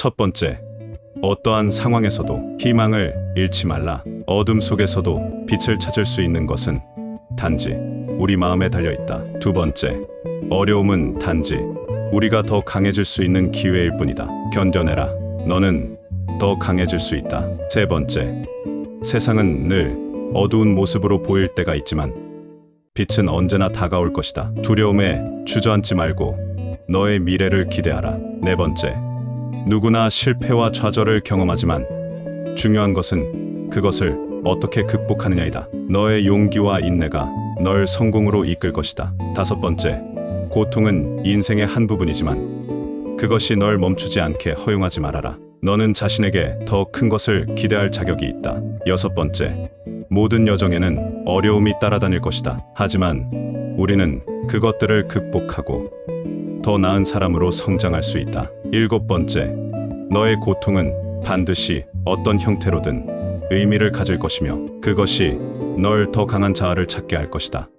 첫 번째, 어떠한 상황에서도 희망을 잃지 말라. 어둠 속에서도 빛을 찾을 수 있는 것은 단지 우리 마음에 달려 있다. 두 번째, 어려움은 단지 우리가 더 강해질 수 있는 기회일 뿐이다. 견뎌내라. 너는 더 강해질 수 있다. 세 번째, 세상은 늘 어두운 모습으로 보일 때가 있지만 빛은 언제나 다가올 것이다. 두려움에 주저앉지 말고 너의 미래를 기대하라. 네 번째, 누구나 실패와 좌절을 경험하지만 중요한 것은 그것을 어떻게 극복하느냐이다. 너의 용기와 인내가 널 성공으로 이끌 것이다. 다섯 번째, 고통은 인생의 한 부분이지만 그것이 널 멈추지 않게 허용하지 말아라. 너는 자신에게 더 큰 것을 기대할 자격이 있다. 여섯 번째, 모든 여정에는 어려움이 따라다닐 것이다. 하지만 우리는 그것들을 극복하고 더 나은 사람으로 성장할 수 있다. 일곱 번째, 너의 고통은 반드시 어떤 형태로든 의미를 가질 것이며 그것이 널 더 강한 자아를 찾게 할 것이다.